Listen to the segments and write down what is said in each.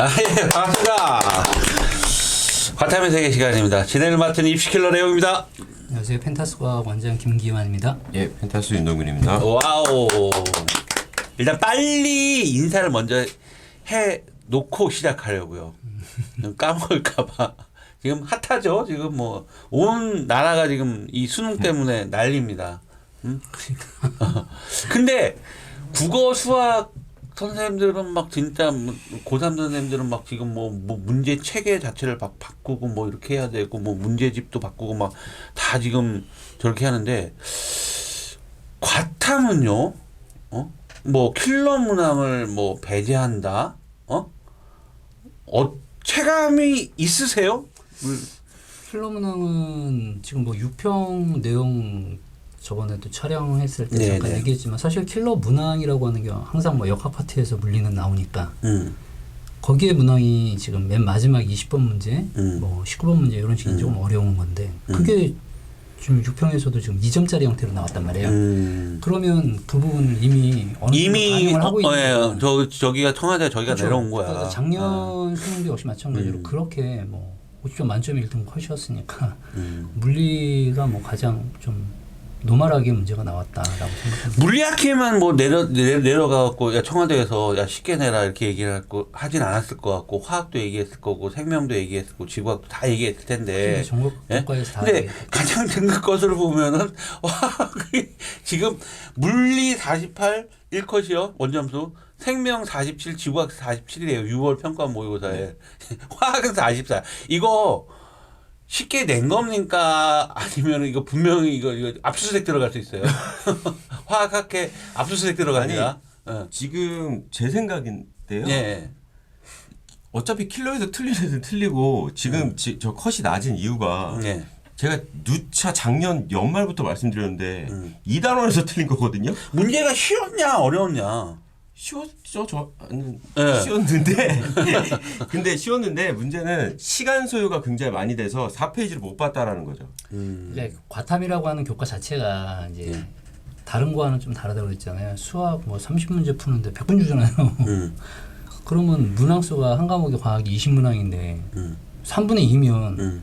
아, 예, 반갑습니다. 과탐의 세계 시간입니다. 진행을 맡은 입시킬러 내용입니다. 안녕하세요. 펜타스과 원장 김기환입니다. 예, 펜타스 윤동균입니다. 와우. 일단 빨리 인사를 먼저 해 놓고 시작하려고요. 까먹을까봐. 지금 핫하죠? 지금 뭐, 온 나라가 지금 이 수능 때문에 난립니다. 음? 근데 국어, 수학 선생님들은 막 진짜 뭐 고3 선생님들은 막 지금 뭐, 뭐 문제 체계 자체를 막 바꾸고 뭐 이렇게 해야 되고 뭐 문제집도 바꾸고 막 다 지금 저렇게 하는데 과탐은요, 어? 뭐 킬러 문항을 뭐 배제한다, 어? 어 체감이 있으세요? 킬러 문항은 지금 뭐 유평 내용 저번에도 촬영했을 때 네, 잠깐 네. 얘기했지만 사실 킬러 문항이라고 하는 게 항상 뭐 역학 파트에서 물리는 나오니까 음, 거기에 문항이 지금 맨 마지막 20번 문제, 음. 뭐 19번 문제 이런 식이 조금 어려운 건데 그게 지금 유평에서도 지금 2점짜리 형태로 나왔단 말이에요. 음. 그러면 그 부분을 이미 어느 이미 어, 하고 어, 있는 예, 거예요. 저 저기가 청와대 저기가 그렇죠. 내려온 거야. 작년 아, 수능도 역시 마찬가지로 음. 그렇게 뭐 50점 만점에 1등 컷이었으니까 음. 물리가 뭐 가장 좀 노멀하게 문제가 나왔다라고 생각합니다. 물리학회만 뭐 내려 내려 내려 가갖고 야 청와대에서 야 쉽게 내라 이렇게 얘기를 하고 하진 않았을 것 같고 화학도 얘기했을 거고 생명도 얘기했을 거고 지구학도 다 얘기했을 텐데. 전국 예? 국가에서 다 근데. 가장 등급 것을 보면은 화학이 지금 물리 48 1컷이요 원점수 생명 47 지구학 47이에요 6월 평가 모의고사에 화학은 44 이거 쉽게 낸 겁니까 아니면 이거 분명히 이거 이거 압수수색 들어갈 수 있어요 화학학회 압수수색 들어갑니다 예. 지금 제 생각인데요. 예. 어차피 킬러에서 틀린 애들 틀리고 지금 지, 저 컷이 낮은 이유가 예. 제가 누차 작년 연말부터 말씀드렸는데 음. 이 단원에서 틀린 거거든요. 문제가 쉬웠냐 어려웠냐 쉬웠죠, 저는 네. 쉬웠는데 근데 쉬웠는데 문제는 시간 소요가 굉장히 많이 돼서 4페이지를 못 봤다라는 거죠. 음. 이제 과탐이라고 하는 교과 자체가 이제 예. 다른 거와는 좀 다르다고 그랬잖아요. 수학 뭐 30문제 푸는데 100분 주잖아요. 음. 그러면 문항 수가 한 과목에 과학이 20문항인데 음. 3분의 2면 음.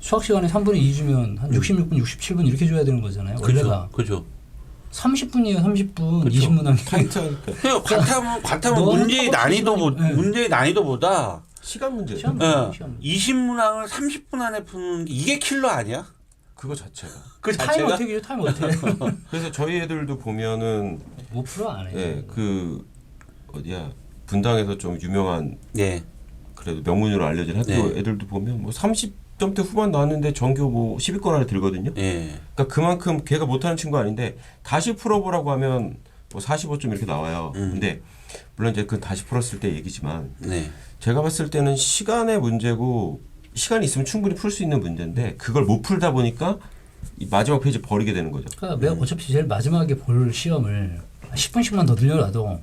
수학 시간에 3분의 2 주면 한 66분, 67분 이렇게 줘야 되는 거잖아요. 그죠 원래가 그죠 30분이에요, 30분. 그쵸. 20문항이. 타이트하니까 그냥 과탐은 과탐은 문제의 난이도 보, 네. 문제의 난이도보다 시간 문제. 시간 예, 시험. 20문항을 30분 안에 푸는 게 이게 킬러 아니야? 그거 자체가. 그 타임 자체가 어택이죠, 타임 어택. 그래서 저희 애들도 보면은 뭐 풀어 안 해요. 예, 그 어디야 분당에서 좀 유명한 예. 그래도 명문으로 알려진 학교 네. 애들도 보면 뭐 30 점대 후반 나왔는데 전교 뭐 10위권 안에 들거든요. 예. 그러니까 그만큼 걔가 못하는 친구 아닌데 다시 풀어보라고 하면 뭐 45점 이렇게 나와요. 음. 근데 물론 이제 그 다시 풀었을 때 얘기지만 네. 제가 봤을 때는 시간의 문제고 시간이 있으면 충분히 풀 수 있는 문제인데 그걸 못 풀다 보니까 이 마지막 페이지 버리게 되는 거죠. 그러니까 내가 어차피 제일 마지막에 볼 시험을 10분씩만 더 늘려놔도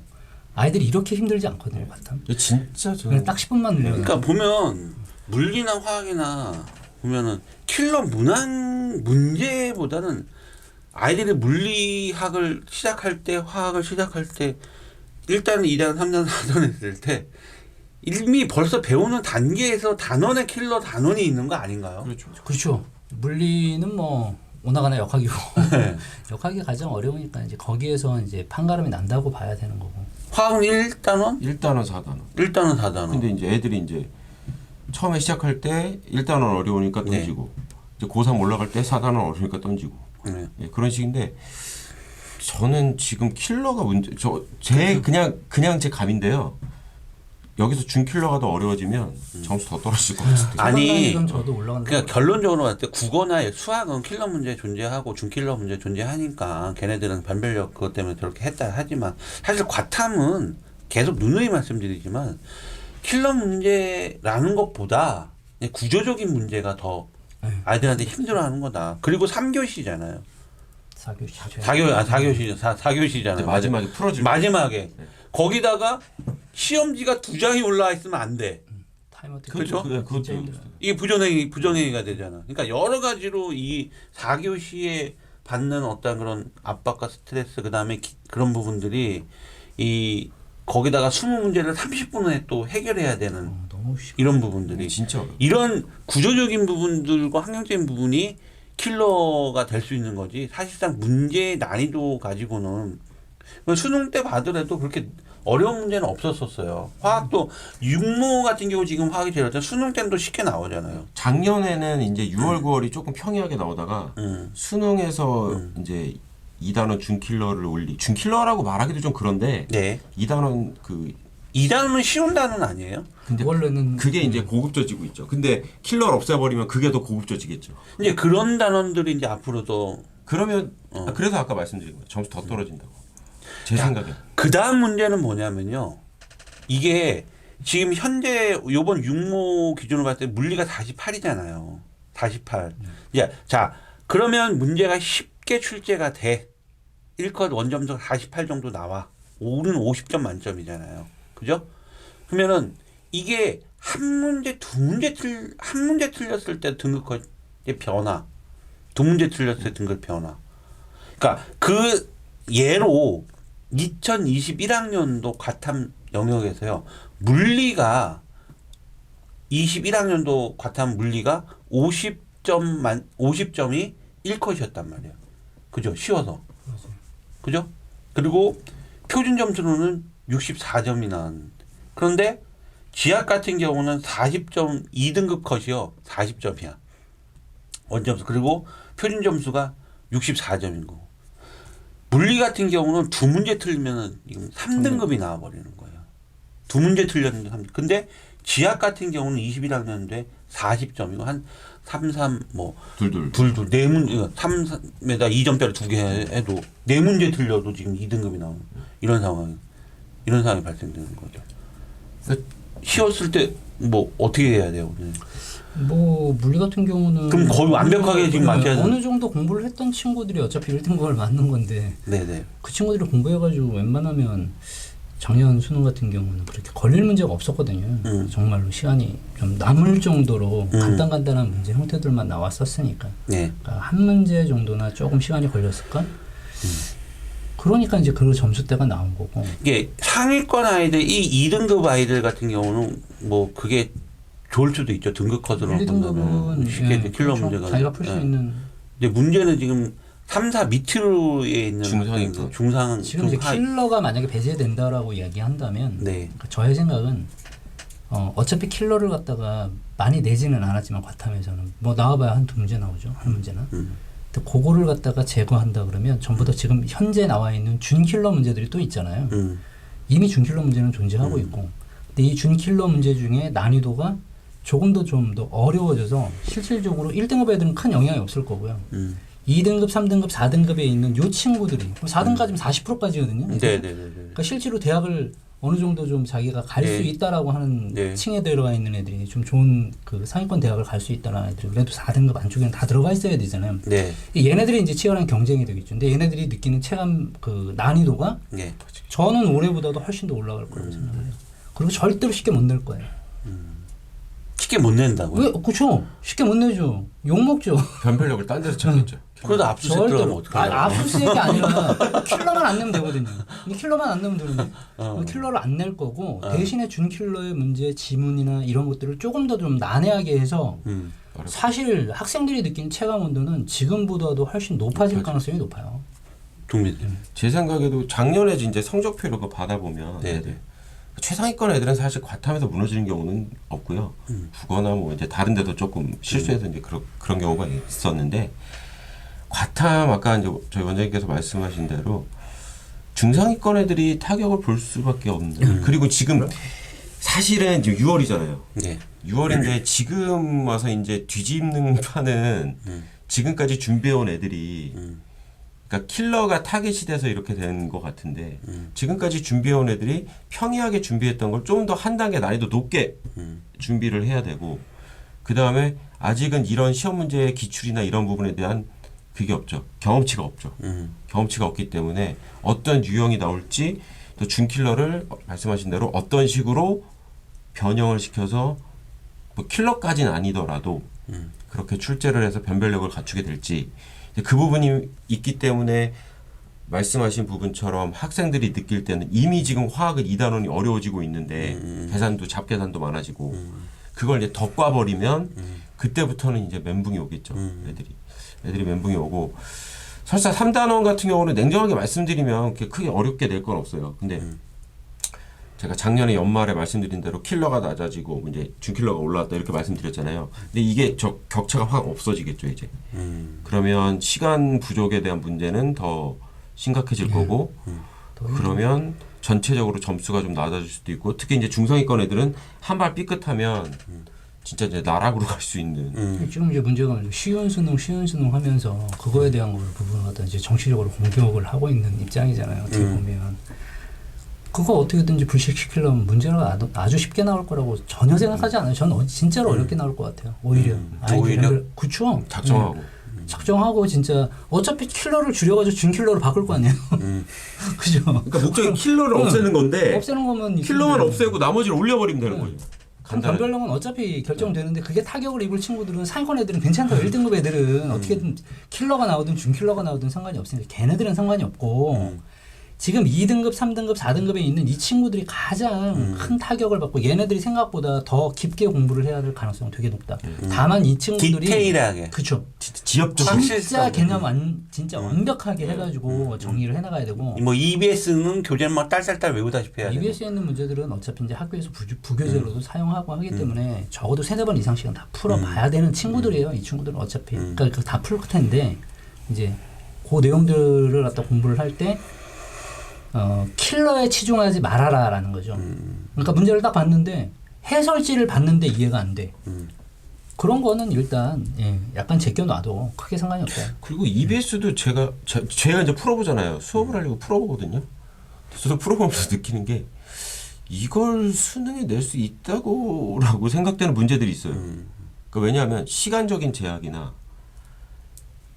아이들이 이렇게 힘들지 않거든요. 이게 진짜 저는 그냥 딱 10분만 늘려놔. 그러니까 보면 물리나 화학이나 보면은 킬러 문항 문제보다는 아이들이 물리학을 시작할 때 화학을 시작할 때 1단, 2단, 3단, 4단 했을 때 이미 벌써 배우는 단계에서 단원의 킬러 단원이 있는 거 아닌가요? 그렇죠. 그렇죠. 물리는 뭐 오나가나 역학이고 네. 역학이 가장 어려우니까 이제 거기에서 이제 판가름이 난다고 봐야 되는 거고. 화학은 1단원? 1단원, 4단원. 1단원, 4단원. 근데 이제 애들이 이제 처음에 시작할 때 1단원 어려우니까 네. 던지고 이제 고3 올라갈 때 4단원 어려우니까 던지고 네. 예, 그런 식인데 저는 지금 킬러가 문제 저 제 그냥 그냥 제 감인데요. 여기서 준 킬러가 더 어려워지면 점수 더 떨어질 것 같은데. 아니, 저도 올라간다. 그러니까 결론적으로 봤을 때 국어나 수학은 킬러 문제 존재하고 준킬러 문제 존재하니까 걔네들은 변별력 그것 때문에 저렇게 했다 하지만 사실 과탐은 계속 누누이 말씀드리지만 킬러 문제라는 것보다 구조적인 문제가 더 네. 아이들한테 힘들어하는 거다. 그리고 3교시잖아요. 사교시. 4교 아 4교시 4, 4교시잖아요. 이제 마지막에 풀어질 마지막에 거기다가 시험지가 두 장이 올라와 있으면 안 돼. 그렇죠? 그. 이게 부정행위 부정행위가 되잖아. 그러니까 여러 가지로 이 4교시에 받는 어떤 그런 압박과 스트레스 그 다음에 기- 그런 부분들이 이 거기다가 20문제를 30분에 또 해결해야 되는 어, 너무 쉽. 이런 부분들이 진짜 어려워. 이런 구조적인 부분들과 환경적인 부분이 킬러가 될 수 있는 거지 사실상 문제의 난이도 가지고는 수능 때 봐더라도 그렇게 어려운 문제는 없었었어요. 화학도 육모 같은 경우 지금 화학이 제일 어렵잖아요. 수능 때는 또 쉽게 나오잖아요. 작년에는 이제 6월 9월이 조금 평이하게 나오다가 음. 수능에서 이제 2단원 준킬러를 올리 준킬러라고 말하기도 좀 그런데 네. 2단원 그이 단어는 쉬운 단어는 아니에요. 근데 원래는 그게 이제 고급져지고 있죠. 근데 킬러를 없애버리면 그게 더 고급져지겠죠. 이제 그런 단원들이 이제 앞으로도 그러면 어. 아, 그래서 아까 말씀드린 거예요. 점수 더 떨어진다고. 제 야. 생각에. 그 다음 문제는 뭐냐면요. 이게 지금 현재 요번 육모 기준으로 봤을 때 물리가 48이잖아요. 48. 야, 자, 그러면 문제가 쉽게 출제가 돼. 1컷 원점수가 48 정도 나와. 오는 50점 만점이잖아요. 그죠? 그러면은 이게 한 문제, 두 문제 틀, 한 문제 틀렸을 때 등급컷의 변화. 두 문제 틀렸을 때 등급 변화. 그러니까 그 예로 2021학년도 과탐 영역에서요. 물리가 21학년도 과탐 물리가 50점 만 50점이 1컷이었단 말이에요. 그죠? 쉬워서. 그죠? 그리고 표준 점수로는 64점이 나왔는데 그런데 지학 같은 경우는 40점 2등급 컷이요. 40점이야. 원점수. 그리고 표준 점수가 64점인 거고. 물리 같은 경우는 두 문제 틀리면은 지금 3등급이 나와 버리는 거예요. 두 문제 틀렸는데 3. 근데 지학 같은 경우는 21학년인데 40점이고 한 3, 3, 뭐, 둘둘. 둘둘, 네 문제, 3, 3에다 2점짜리 두 개 해도 네 문제 틀려도 지금 2등급이 나오는 이런 상황, 이런 상황이 발생되는 거죠. 쉬웠을 때 뭐 어떻게 해야 돼요, 오늘? 뭐 물리 같은 경우는 그럼 거의 완벽하게 지금 맞춰야 어느 정도 공부를 했던 친구들이 어차피 1등급을 맞는 건데 네네. 그 친구들이 공부해가지고 웬만하면 작년 수능 같은 경우는 그렇게 걸릴 문제가 없었거든요. 음. 정말로 시간이 좀 남을 정도로 음. 간단간단한 문제 형태들만 나왔었으니까 네. 그러니까 한 문제 정도나 조금 시간이 걸렸을까? 음. 그러니까 이제 그 점수대가 나온 거고. 이게 상위권 아이들, 이 2등급 아이들 같은 경우는 뭐 그게 좋을 수도 있죠. 등급 컷으로 1, 2등급은 본다면 쉽게 이제 킬러 문제가. 자기가 풀수 예. 있는 근데 문제는 지금 3, 4 밑으로에 있는 중상인 그 거. 중상 지금 이제 중하- 킬러가 만약에 배제된다라고 이야기한다면 네. 그러니까 저의 생각은 어, 어차피 킬러를 갖다가 많이 내지는 않았지만 과탐에서는 뭐 나와봐야 한 두 문제 나오죠 한 문제나 음. 근데 그거를 갖다가 제거한다 그러면 전부 다 지금 현재 나와 있는 준킬러 문제들이 또 있잖아요 음. 이미 준킬러 문제는 존재하고 있고 근데 이 준킬러 문제 중에 난이도가 조금 더 좀 더 어려워져서 실질적으로 1등급 애들은 큰 영향이 없을 거고요 음. 2등급, 3등급, 4등급에 있는 요 친구들이 4등까지면 40%까지거든요. 네, 네, 네, 네. 그러니까 실제로 대학을 어느 정도 좀 자기가 갈 수 네. 있다라고 하는 네. 층에 들어가 있는 애들이 좀 좋은 그 상위권 대학을 갈 수 있다라는 애들이 그래도 4등급 안쪽에는 다 들어가 있어야 되잖아요. 네. 얘네들이 이제 치열한 경쟁이 되겠죠. 근데 얘네들이 느끼는 체감 그 난이도가 네. 저는 올해보다도 훨씬 더 올라갈 거라고 생각해요. 그리고 절대로 쉽게 못 낼 거예요. 쉽게 못 낸다고요? 왜? 그쵸? 쉽게 못 내죠. 욕 먹죠. 변별력을 딴 데서 찾겠죠. 그러다 압수수색 절대 들어가면 못. 어떡하냐. 아, 압수수색이 아니라 킬러만 안 내면 되거든요. 킬러만 안 내면 되는데 어. 킬러를 안 낼 거고 어. 대신에 준 킬러의 문제 지문이나 이런 것들을 조금 더 좀 난해하게 해서 음. 사실 학생들이 느끼는 체감 온도는 지금보다도 훨씬 높아질 높아져. 가능성이 높아요. 동민. 제 생각에도 작년에 이제 성적표를 그 받아보면 네, 네. 최상위권 애들은 사실 과탐에서 무너지는 경우는 없고요. 음. 국어나 뭐 이제 다른 데도 조금 실수해서 이제 그런 그런 경우가 있었는데 과탐 아까 이제 저희 원장님께서 말씀하신 대로 중상위권 애들이 타격을 볼 수밖에 없는. 음. 그리고 지금 사실은 지금 6월이잖아요. 네. 6월인데 지금 와서 이제 뒤집는 판은 음. 지금까지 준비해온 애들이 음. 그러니까 킬러가 타겟이 돼서 이렇게 된 것 같은데 음. 지금까지 준비해온 애들이 평이하게 준비했던 걸 좀 더 한 단계 난이도 높게 음. 준비를 해야 되고 그 다음에 아직은 이런 시험 문제의 기출이나 이런 부분에 대한 그게 없죠 경험치가 없죠 음. 경험치가 없기 때문에 어떤 유형이 나올지 또 준킬러를 말씀하신 대로 어떤 식으로 변형을 시켜서 뭐 킬러까지는 아니더라도 말씀하신 부분처럼 학생들이 느낄 때는 이미 지금 화학은 2단원이 어려워지고 있는데 음. 계산도 잡계산도 많아지고 그걸 이제 덧과버리면 그때부터는 이제 멘붕이 오겠죠 음. 애들이 애들이 멘붕이 오고 설사 3단원 같은 경우는 냉정하게 말씀드리면 그렇게 크게 어렵게 될 건 없어요 근데 음. 제가 작년에 연말에 말씀드린 대로 킬러가 낮아지고 이제 준킬러가 올라왔다 이렇게 말씀드렸잖아요 근데 이게 저 격차가 확 없어지겠죠 이제 음. 그러면 시간 부족에 대한 문제는 더 심각해질 거고 더 그러면 전체적으로 점수가 좀 낮아질 수도 있고 특히 이제 중상위권 애들은 한 발 삐끗하면 진짜 이제 나락으로 갈 수 있는 음. 지금 이제 문제가 쉬운 수능 쉬운 수능 하면서 그거에 대한 걸 부분을 갖다 이제 정치적으로 공격을 하고 있는 입장이잖아요. 어떻게 음. 보면 그거 어떻게든지 불식시키려면 문제가 아주- 쉽게 나올 거라고 전혀 생각하지 않아요. 저는 어- 진짜로 어렵게 나올 것 같아요. 오히려 음. 오히려? 그쵸? 작정하고 네. 작정하고 진짜 어차피 킬러를 줄여가지고 준 킬러로 바꿀 거 아니에요. 음. 그죠? 그러니까 목적이 킬러를 응. 없애는 건데 없애는 거면 킬러만. 없애고 나머지를 올려버리면 되는 응. 거죠. 변별력은 어차피 결정되는데 그게 타격을 입을 친구들은 상위권 애들은 괜찮다. 1등급 음. 애들은 어떻게든 킬러가 나오든 준킬러가 나오든 상관이 없으니까 걔네들은 상관이 없고 음. 지금 2등급, 3등급, 4등급에 있는 이 친구들이 가장 음. 큰 타격을 받고 얘네들이 생각보다 더 깊게 공부를 해야 될 가능성이 되게 높다. 음. 다만 이 친구들이 디테일하게. 그쵸. 확실히 진짜. 개념 완 진짜 음. 완벽하게 해가지고 정리를 해나가야 되고 뭐 EBS는 교재는 막 딸딸딸 외우다시피 해야 돼. EBS에 있는 문제들은 어차피 이제 학교에서 부, 부교재로도 사용하고 하기 음. 때문에 적어도 세네 번 이상씩은 다 풀어봐야 되는 친구들이에요. 이 친구들은 어차피 음. 그러니까 다 풀 텐데 이제 그 내용들을 갖다 공부를 할때 어, 킬러에 치중하지 말아라라는 거죠. 음. 그러니까 문제를 딱 봤는데 해설지를 봤는데 이해가 안 돼. 음. 그런 거는 일단 예, 약간 제껴놔도 크게 상관이 없다. 그리고 EBS도 제가 제, 제가 이제 풀어보잖아요. 수업을 하려고 풀어보거든요. 저도 풀어보면서 느끼는 게 이걸 수능에 낼 수 있다고라고 생각되는 문제들이 있어요. 음. 그 왜냐하면 시간적인 제약이나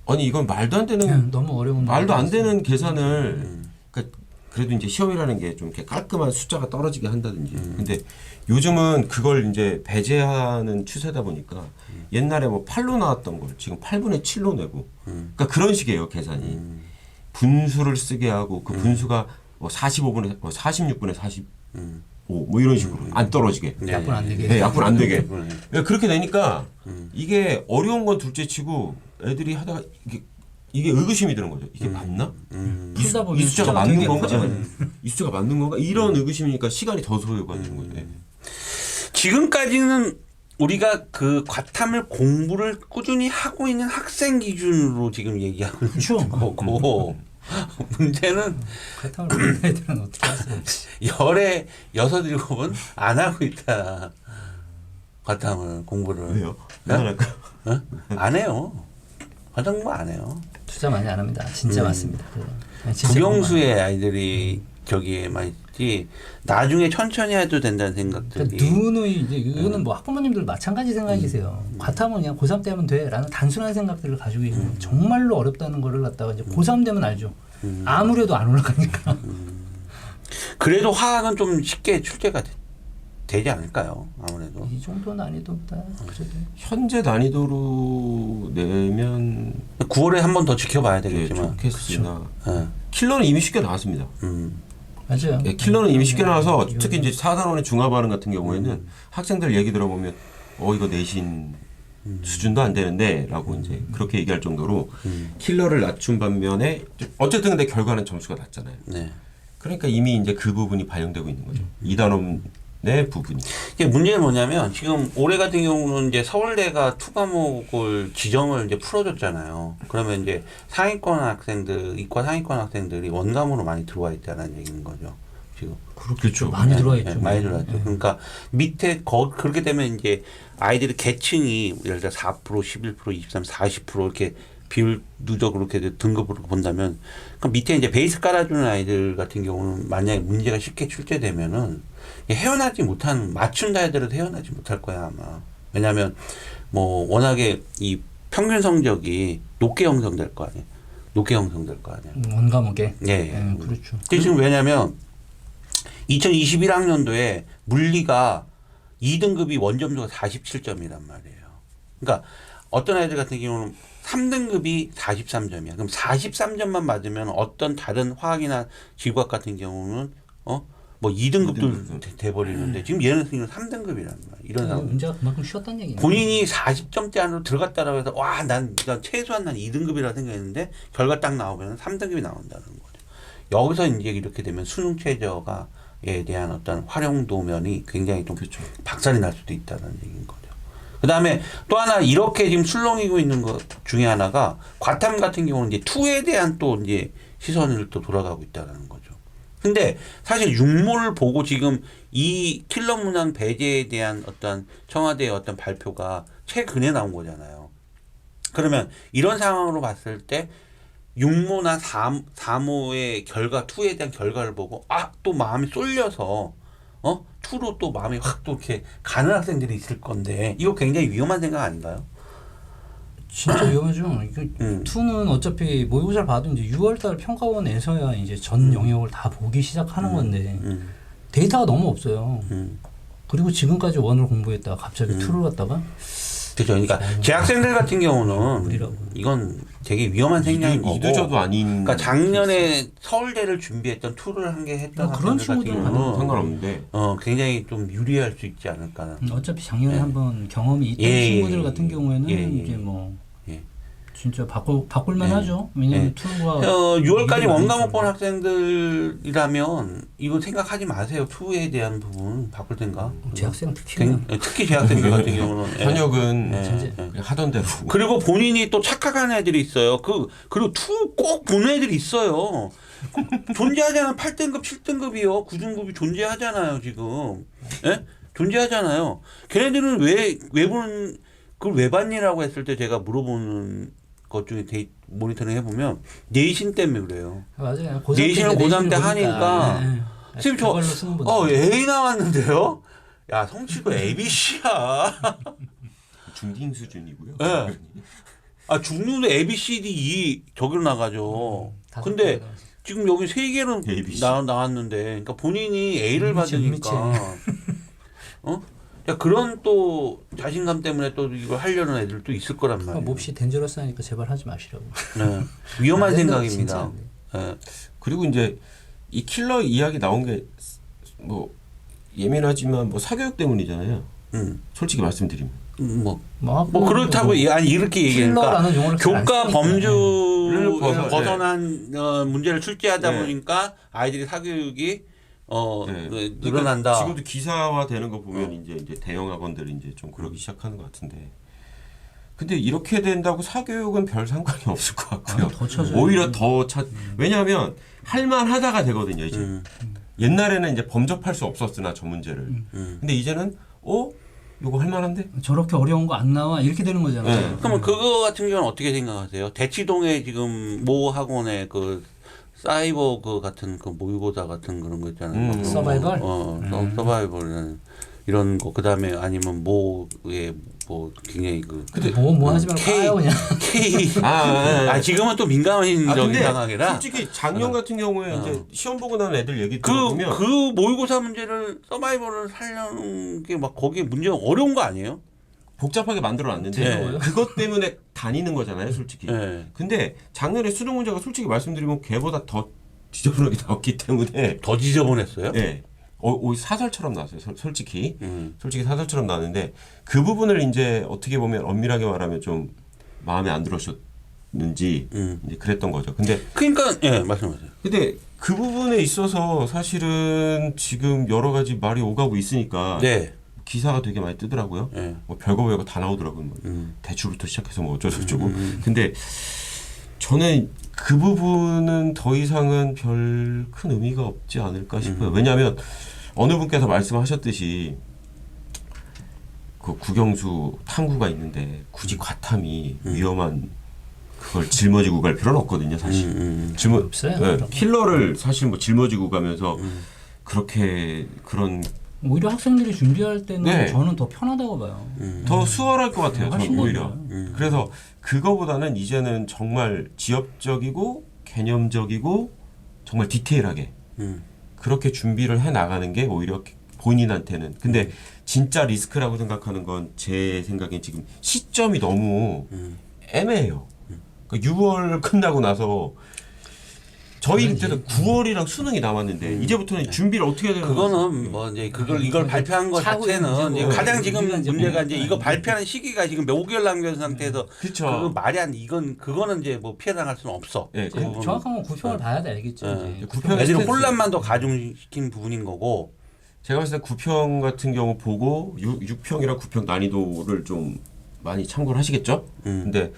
아니 이건 말도 안 되는 어려운 말도 안 되는 계산을 음. 그러니까 그래도 이제 시험이라는 게 좀 이렇게 깔끔한 숫자가 떨어지게 한다든지. 음. 근데 요즘은 그걸 이제 배제하는 추세다 보니까 옛날에 뭐 8로 나왔던 걸 지금 8분의 7로 내고 음. 그러니까 그런 식이에요 계산이. 음. 분수를 쓰게 하고 그 분수가 뭐 45분에 뭐 46분에 45 음. 뭐 이런 식으로 안 떨어지게. 네. 약분 안 되게. 네, 약분 안 되게. 네. 예, 그렇게 되니까 음. 이게 어려운 건 둘째치고 애들이 하다가 이게 이게 의구심이 드는 거죠. 이게 맞나? 음. 이, 수- 풀다 이 숫자가 숫자가 맞는 되게 건가? 음. 이 숫자가 맞는 건가? 이런 의구심이니까 시간이 더 소요가 되는 거죠. 예. 지금까지는 우리가 그 과탐을 공부를 꾸준히 하고 있는 학생 기준으로 지금 얘기하고 있는 그쵸. 거고 문제는 애들은 어떻게 없지. 열에 여섯 일곱은 안 하고 있다. 과탐을 공부를 왜요? 네? 안 할까요? 어? 안 해요. 과탐 공부 안 해요. 투자 많이 안 합니다. 진짜 음. 맞습니다. 진짜 국영수의 아이들이 저기에만 있지 나중에 천천히 해도 된다는 그러니까 생각들이 누누이 이제 음. 이거는 뭐 학부모님들 마찬가지 생각이세요. 과탐은 그냥 고3 때면 돼라는 단순한 생각들을 가지고 있는 정말로 어렵다는 거를 갖다가 이제 고3 되면 알죠. 음. 아무래도 안 올라가니까. 그래도 화학은 좀 쉽게 출제가 되, 되지 않을까요? 아무래도 이 정도 난이도다. 그래도 현재 난이도로 내면 9월에 한 번 더 지켜봐야 네, 되겠지만 좋겠으나 예. 킬러는 이미 쉽게 나왔습니다. 음. 맞아요. 예, 킬러는 이미 쉽게 나와서 이거는 특히 이제 사단원의 중화 반응 같은 음. 경우에는 학생들 얘기 들어보면 어 이거 내신 수준도 안 되는데라고 이제 그렇게 얘기할 정도로 음. 킬러를 낮춘 반면에 어쨌든 근데 결과는 점수가 낮잖아요. 네. 그러니까 이미 이제 그 부분이 반영되고 있는 거죠. 음. 이단원 의 부분이. 이게 문제는 뭐냐면 지금 올해 같은 경우는 이제 서울대가 투 과목을 지정을 이제 풀어줬잖아요. 그러면 이제 상위권 학생들, 이과 상위권 학생들이 원감으로 많이 들어와 있다는 얘기인 거죠. 지금. 그렇겠죠. 많이 들어와 있죠. 네, 많이 들어왔죠. 네. 그러니까 밑에 거 그렇게 되면 이제 아이들의 계층이 예를 들어 4%, 11%, 23, 40% 이렇게 비율 누적으로 이렇게 등급으로 본다면 그 밑에 이제 베이스 깔아주는 아이들 같은 경우는 만약에 문제가 쉽게 출제되면은 헤어나지 못한 맞춘다 하더라도 헤어나지 못할 거야 아마. 왜냐하면 뭐 워낙에 이 평균 성적이 높게 형성될 거 아니에요. 높게 형성될 거 아니에요. 음, 원 과목에. 예, 예. 예, 그렇죠. 지금 왜냐면 2021학년도에 물리가 2등급이 원점수가 47점이란 말이에요. 그러니까 어떤 애들 같은 경우는 3등급이 43점이야. 그럼 43점만 맞으면 어떤 다른 화학이나 지구학 같은 경우는 어? 뭐 2등급도 이등급. 돼 버리는데 지금 얘는 3등급이라는 거야. 이런 상황. 문제가 그만큼 쉬웠다는 얘기네. 본인이 40점대 안으로 들어갔다라고 해서 와, 난, 난 최소한 난 2등급이라 생각했는데 결과 딱 나오면 3등급이 나온다는 거죠. 여기서 이제 이렇게 되면 수능 최저가 에 대한 어떤 활용도면이 굉장히 좀 그렇죠. 박살이 날 수도 있다는 얘기인 거죠. 그 다음에 또 하나 이렇게 지금 술렁이고 있는 것 중에 하나가 과탐 같은 경우는 이제 투에 대한 또 이제 시선을 또 돌아가고 있다는 거죠. 근데 사실 육모를 보고 지금 이 킬러 문항 배제에 대한 어떤 청와대의 어떤 발표가 최근에 나온 거잖아요. 그러면 이런 상황으로 봤을 때 육모나 삼, 사모의 결과 투에 대한 결과를 보고 아 또 마음이 쏠려서 어 투로 또 마음이 확 또 이렇게 가는 학생들이 있을 건데 이거 굉장히 위험한 생각 아닌가요? 진짜 위험하죠. 이거 음. 투는 어차피 모의고사를 봐도 이제 6월달 평가원에서야 이제 전 영역을 다 보기 시작하는 건데 음, 데이터가 너무 없어요. 음. 그리고 지금까지 원을 공부했다가 갑자기 음. 투를 갖다가 그죠. 그러니까 재학생들 같은 경우는. 이건 되게 위험한 생각인 거고. 이두저도 아닌. 그러니까 작년에 서울대를 준비했던 투를 한 게 했던 뭐 그런 친구들은 상관없는데. 어 굉장히 좀 유리할 수 있지 않을까. 음, 어차피 작년에 네. 한번 경험이 있던 예, 친구들 예, 같은 예. 경우에는 예, 예. 이제 뭐 예. 진짜 바꿀 바꿀만 예. 하죠. 왜냐면 예. 투가 어, 6월까지 이름이 원과목 아니죠. 본 학생들이라면 이거 생각하지 마세요. 투에 대한 부분 바꿀 생각. 재학생 특히나 굉- 특히 재학생들 같은 경우는 예. 현역은. 예. 그냥 하던 대로. 그리고 본인이 또 착각하는 애들이 있어요. 그 그리고 투 꼭 보는 애들이 있어요. 존재하잖아요. 8등급, 7등급이요. 9등급이 존재하잖아요, 지금. 예? 존재하잖아요. 걔네들은 왜, 왜 보는, 그걸 왜 봤니라고 했을 때 제가 물어보는 것 중에 데이, 모니터링 해보면 내신 때문에 그래요. 맞아요. 내신을 고3 때 하니까 네. 저, 그걸로 쓰는 분들. 어, A 나왔는데요? 야, 성취도 ABC야. 중딩 수준이고요. 예. 아, 중등도 A, B, C, D, E 저기로 나가죠. 다섯 근데. 지금 여기 세 개는. 나, 나왔는데, 그러니까 본인이 A를 흥미치, 받으니까, 어? 야, 그런 또 자신감 때문에 또 이걸 하려는 애들도 있을 거란 그러니까 말이에요. 몹시 덴저러스 하니까 제발 하지 마시라고. 네. 위험한 생각입니다. 예. 그리고 이제 이 킬러 이야기 나온 게 뭐 예민하지만 뭐 사교육 때문이잖아요. 음, 솔직히 말씀드리면. 음, 뭐, 뭐, 뭐 그렇다고 이- 아니 이렇게 얘기하니까 잘안 교과. 범주를 벗어- 벗어난 어, 문제를 출제하다 네. 보니까 아이들이 사교육이 어 네. 그, 그러니까 늘어난다. 지금도 기사화 되는 거 보면 이제 이제 대형 학원들이 이제 좀 그러기 시작하는 것 같은데. 근데 이렇게 된다고 사교육은 별 상관이 없을 것 같고요. 아니, 더 쳐져요. 오히려 더 차. 왜냐하면 할만하다가 되거든요. 이제 음, 옛날에는 이제 범접할 수 없었으나 저 문제를. 음. 근데 이제는 어 요거 할만한데? 저렇게 어려운 거 안 나와 이렇게 되는 거잖아요. 네. 그러면 그거 같은 경우는 어떻게 생각하세요? 대치동에 지금 모 학원에 그 사이버 그 같은 그 모의고사 같은 그런 거 있잖아요. 음. 그런 거. 서바이벌? 어, 음. 서바이벌 이런 거 그다음에 아니면 모의 뭐 굉장히 그 근데 뭐, 뭐 하지 말고 K- 까요 그냥. K 아, 아, 아. 아 지금은 또 민감한 아, 근데 상황이라 솔직히 작년 같은 경우에 어. 이제 시험 보고 난 애들 얘기 그, 들어보면 그 모의고사 문제를 서바이벌을 살려는 게 막 거기에 문제가 어려운 거 아니에요? 복잡하게 만들어 놨는데 네. 그것 때문에 다니는 거잖아요, 솔직히. 네. 근데 작년에 수능 문제가 솔직히 말씀드리면 걔보다 더 지저분하게 나왔기 때문에 더 지저분했어요? 예. 어, 오, 사설처럼 나왔어요. 솔- 솔직히. 음. 솔직히 사설처럼 나왔는데 그 부분을 이제 어떻게 보면 엄밀하게 말하면 좀 마음에 안 들으셨는지 음. 이제 그랬던 거죠. 근데 그러니까 예 말씀하세요. 근데 그 부분에 있어서 사실은 지금 여러 가지 말이 오가고 있으니까 네. 기사가 되게 많이 뜨더라고요. 예. 뭐 별거 별거 다 나오더라고요. 뭐 음. 대출부터 시작해서 뭐 어쩌고저쩌고. 근데 저는 그 부분은 더 이상은 별 큰 의미가 없지 않을까 싶어요. 왜냐하면 어느 분께서 말씀하셨듯이 그 국영수 탐구가 있는데 굳이 과탐이 위험한 그걸 짊어지고 갈 필요는 없거든요, 사실. 음, 음. 짊어 없어요, 네, 거. 킬러를 사실 뭐 짊어지고 가면서 그렇게 그런 오히려 학생들이 준비할 때는 네. 저는 더 편하다고 봐요. 음. 더 수월할 것 같아요. 훨씬 저는 오히려. 음. 그래서 그거보다는 이제는 정말 지역적이고 개념적이고 정말 디테일하게 음. 그렇게 준비를 해 나가는 게 오히려 본인한테는. 근데 진짜 리스크라고 생각하는 건 제 생각엔 지금 시점이 너무 음. 애매해요. 그 6월 끝나고 나서 저희 그러지. 때는 9월이랑 수능이 남았는데 이제부터는 준비를 어떻게 해야 되는 거예요? 그거는 뭐 이제 그걸 이걸 그건 발표한 것 자체는 문제고. 이제 가장 지금 문제가 이제 문제가 이제. 이거 발표하는 시기가 지금 몇 개월 남겨진 상태에서 그쵸. 그건 말이 안 이건 그거는 이제 뭐 피해 당할 수는 없어. 예, 그 그. 정확한 건 구평을 봐야 돼 알겠죠. 네. 이제. 구평 애들은 스탠스. 혼란만 더 가중시킨 부분인 거고. 제가 봤을 때 9평 같은 경우 보고 6, 6평이랑 9평 난이도를 좀 많이 참고를 하시겠죠? 음. 근데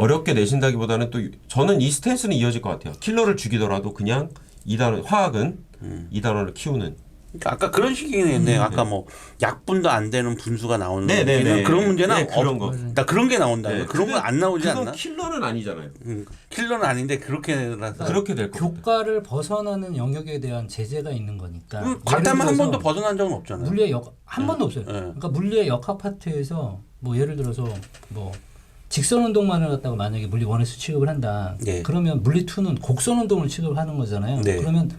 어렵게 내신다기보다는 또 유- 저는 이 스탠스는 이어질 것 같아요. 킬러를 죽이더라도 그냥 이단원 화학은 음. 이단원을 키우는 그러니까 아까 그런 식이네. 아까 뭐 약분도 안 되는 분수가 나오는 네, 네, 네. 그런 문제는 네, 그런 없- 거. 나 그런 게 나온다. 네, 그런 건 안 나오지 그건 않나? 킬러는 아니잖아요. 음, 킬러는 아닌데 그렇게라서. 그렇게 될것 같아요. 교과를 벗어나는 영역에 대한 제재가 있는 거니까. 음, 과탐은 한 번도 벗어난 적은 없잖아요. 물리의 역한 번도 없어요. 네. 그러니까 물리의 역학 파트에서 뭐 예를 들어서 뭐 직선 운동만을 갖다가 만약에 물리 원에서 취급을 한다. 네. 그러면 물리 2는 곡선 운동을 취급하는 거잖아요. 네. 그러면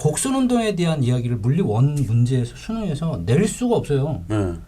곡선 운동에 대한 이야기를 물리 원 문제에서 수능에서 낼 수가 없어요. 음,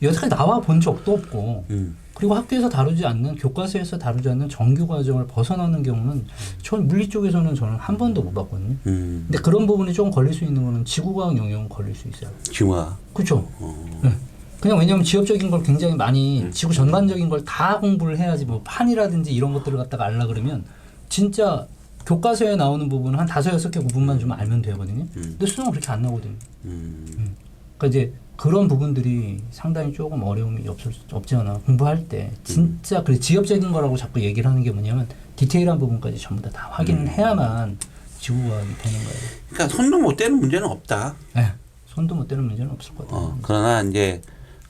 여태까지 나와 본 적도 없고 음, 그리고 학교에서 다루지 않는 교과서에서 다루지 않는 정규 과정을 벗어나는 경우는 전 물리 쪽에서는 저는 한 번도 못 봤거든요. 음. 근데 그런 부분이 조금 걸릴 수 있는 거는 지구과학 영역은 걸릴 수 있어요. 지화. 그렇죠. 어. 네. 그냥 왜냐하면 지역적인 걸 굉장히 많이 지구 전반적인 걸 다 공부를 해야지 뭐 판이라든지 이런 것들을 갖다가 알라 그러면 진짜 교과서에 나오는 부분은 한 다섯 여섯 개 부분만 좀 알면 되거든요. 음. 근데 수능은 그렇게 안 나오거든요. 음. 그러니까 이제 그런 부분들이 상당히 조금 어려움이 없을 수- 없지 않아 공부할 때 진짜 그 지엽적인 거라고 자꾸 얘기를 하는 게 뭐냐면 디테일한 부분까지 전부 다, 다 확인을 해야만 지구과학이 되는 거예요. 그러니까 손도 못 대는 문제는 없다. 네. 손도 못 대는 문제는 없을 것 같아요. 어, 그러나 이제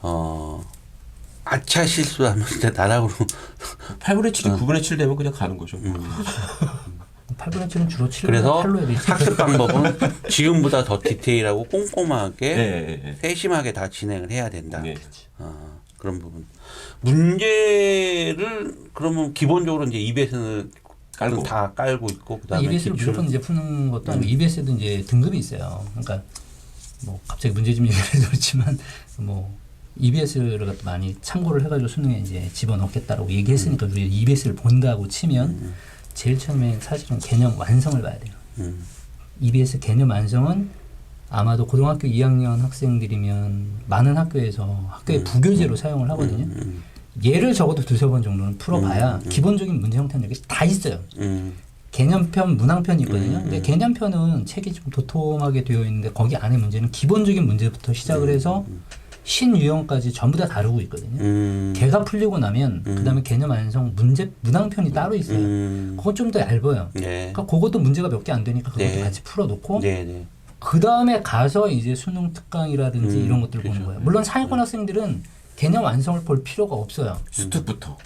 어 아차 실수하면 진짜 나락으로 8분의 7이 9분의 7 되면 그냥 가는 거죠. 음. 8분의 7은 주로 7분의 그래서 8로 해야 되지. 학습 방법은 지금보다 더 디테일하고 꼼꼼하게 네, 네, 네. 세심하게 다 진행을 해야 된다. 네. 어, 그런 부분. 문제를 그러면 기본적으로 이제 EBS는 깔고. 다 깔고 있고 그다음에 EBS를 기출. 무조건 이제 푸는 것도 아니고 EBS도 이제 등급이 있어요. 그러니까 뭐 갑자기 문제집 얘기를 그렇지만 뭐 EBS를 많이 참고를 해가지고 수능에 이제 집어넣겠다라고 얘기했으니까 우리가 EBS를 본다고 치면 제일 처음에 사실은 개념 완성을 봐야 돼요. 음. EBS 개념 완성은 아마도 고등학교 2학년 학생들이면 많은 학교에서 학교의 부교재로 사용을 하거든요. 음, 얘를 적어도 두세 번 정도는 풀어봐야 음, 음. 기본적인 문제 형태는 다 있어요. 음, 개념편, 문항편이 있거든요. 음, 근데 음. 개념편은 책이 좀 도톰하게 되어 있는데 거기 안에 문제는 기본적인 문제부터 시작을 해서 신유형까지 전부 다 다루고 있거든요. 음, 걔가 풀리고 나면 음. 그다음에 개념 완성 문제 문항편이 따로 있어요. 음, 그건 좀 더 얇아요. 네. 그러니까 그것도 문제가 몇 개 안 되니까 그것도 네. 같이 풀어놓고 네, 네. 그 다음에 가서 이제 수능 특강이라든지 음, 이런 것들 을 보는 그렇죠. 거예요. 물론 사회권 학생들은 개념 완성을 볼 필요가 없어요. 수특부터.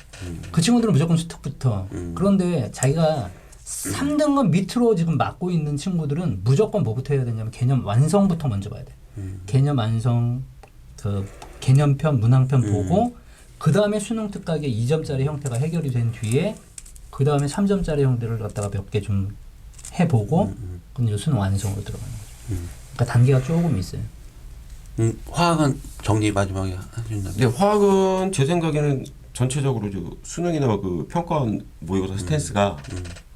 그 친구들은 무조건 수특부터. 음. 그런데 자기가 3등급 밑으로 지금 맡고 있는 친구들은 무조건 뭐부터 해야 되냐면 개념 완성부터 먼저 봐야 돼. 음. 개념 완성, 그 개념편, 문항편 음. 보고 그 다음에 수능 특강의 2점짜리 형태가 해결이 된 뒤에 그 다음에 3점짜리 형태를 갖다가 몇 개 좀 해보고 음, 그럼 이제 수능 완성으로 들어가는 거죠. 음. 그러니까 단계가 조금 있어요. 음, 화학은 정리 마지막에 해준다. 근데 화학은 제 생각에는 전체적으로 저 수능이나 그 평가원 모의고사 스탠스가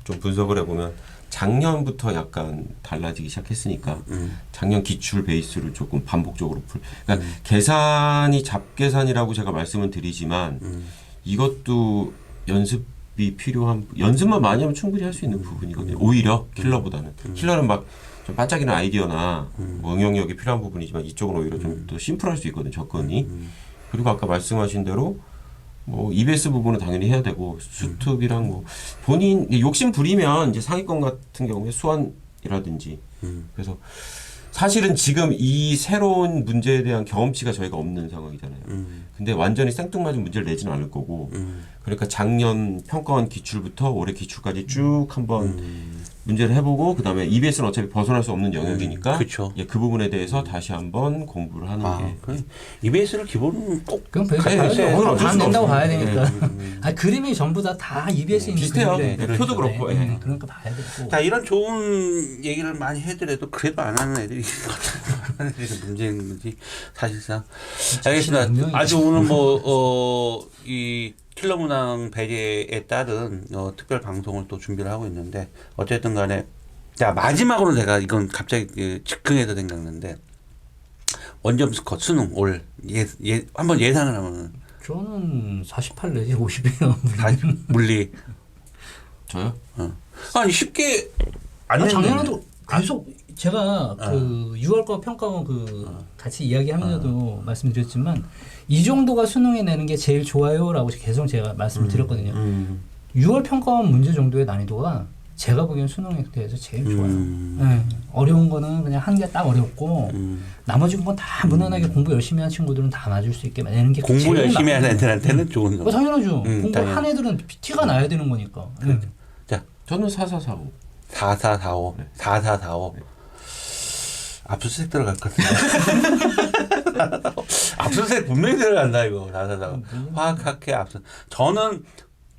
좀 분석을 해보면 작년부터 약간 달라지기 시작했으니까 음, 작년 기출 베이스를 조금 반복적으로 풀. 그러니까 계산이 잡계산이라고 제가 말씀을 드리지만 음, 이것도 연습이 필요한 연습만 많이 하면 충분히 할 수 있는 부분이거든요. 오히려 킬러보다는 킬러는 막 좀 반짝이는 아이디어나 뭐 응용력이 필요한 부분이지만 이쪽은 오히려 좀 더 심플할 수 있거든 요. 접근이. 그리고 아까 말씀하신 대로 뭐 EBS 부분은 당연히 해야 되고 수특이랑 뭐 본인 욕심 부리면 이제 상위권 같은 경우에 수완이라든지. 음, 그래서 사실은 지금 이 새로운 문제에 대한 경험치가 저희가 없는 상황이잖아요. 음, 근데 완전히 생뚱맞은 문제를 내지는 않을 거고. 음, 그러니까 작년 평가원 기출부터 올해 기출까지 쭉 한번 음. 문제를 해보고 그다음에 EBS는 어차피 벗어날 수 없는 영역이니까 그쵸. 예, 그 부분에 대해서 다시 한번 공부를 하는 아, 게그 EBS를 기본은 꼭 그럼 네. 네, 오늘 다 낸다고. 봐야 되니까. 네. 아 그림이 전부 다 다 EBS 있는 비슷해요. 그림이래. 네, 표도 그렇고, 네, 예. 그러니까 봐야 되고. 자 이런 좋은 얘기를 많이 해드려도 그래도 안 하는 애들이 하는 문제인 건지 사실상 알겠습니다. 아주 오늘 뭐어이 킬러 문항 배제에 따른 어, 특별 방송을 또 준비를 하고 있는데 어쨌든 간에 자 마지막으로 내가 이건 갑자기 그 즉흥해서 생각났는데 원점 스컷 수능 올 예 예 한번 예상을 하면은 저는 48 내지 50이에요. 다 물리 저요? 아니 쉽게 안 아. 작년에도 계속 제가 그 6월과 평가원 그 같이 이야기하면서도 말씀드렸지만 이 정도가 수능에 내는 게 제일 좋아요라고 계속 제가 말씀을 드렸거든요. 음. 6월 평가원 문제 정도의 난이도가 제가 보기엔 수능에 대해서 제일 좋아요. 음. 네. 어려운 거는 그냥 한 개 딱 어렵고 음. 나머지 건 다 무난하게 공부 열심히 한 친구들은 다 맞을 수 있게 내는 게 공부 제일 열심히 나- 하는 애들한테는 좋은 뭐 거. 당연하죠. 음, 공부 당연히. 한 애들은 티가 나야 되는 거니까. 네. 저는 4445. 4445. 네. 4445. 압수수색 들어갈 것 같은데. 압수수색 분명히 들어간다, 이거. 4445. 화학학회 압수. 저는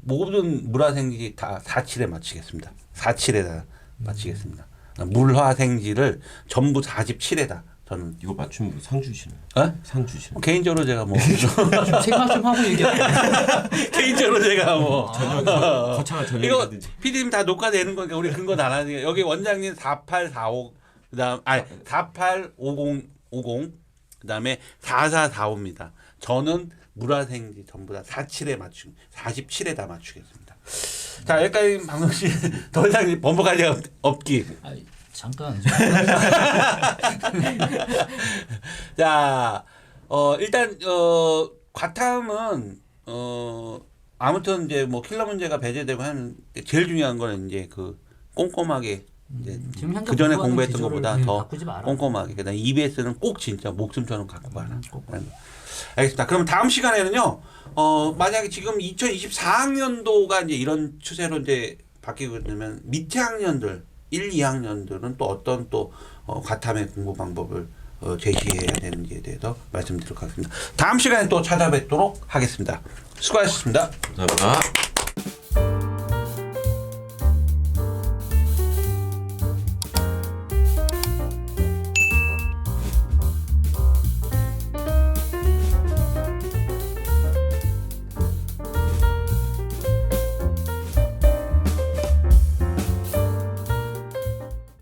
모든 물화생지 다 47에 맞추겠습니다. 47에다 맞추겠습니다. 물화생지를 전부 47에다. 저는. 이거 맞추면 상 주시나요? 어? 상 주시나요? 개인적으로 제가 뭐. 좀 생각 좀 하고 얘기해. 개인적으로 제가 뭐. 거창한 전형이 이거 PD님 다 녹화되는 거니까 우리 근거 다 나니까 여기 원장님 4845 그다음 아니 485050 그다음에 4445입니다. 저는 물화생지 전부 다 47에 맞추 47에 다 맞추겠습니다. 자 여기까지 방송 씨더 이상 번복할 일 없기. 아, 잠깐. 자, 어, 일단, 어, 과탐은, 어, 아무튼 이제 뭐 킬러 문제가 배제되고 하는 게 제일 중요한 거는 이제 그 꼼꼼하게 이제 지금 현재 그 전에 공부했던 것보다 네, 더. 꼼꼼하게. 그다음 EBS는 꼭 진짜 목숨처럼 갖고 가라. 음. 알겠습니다. 그럼 다음 시간에는요, 어, 만약에 지금 2024학년도가 이제 이런 추세로 이제 바뀌고 되면 밑에 학년들, 1, 2학년들은 또 어떤 또 어, 과탐의 공부 방법을 어, 제시해야 되는지에 대해서 말씀드리도록 하겠습니다. 다음 시간에 또 찾아뵙도록 하겠습니다. 수고하셨습니다. 감사합니다.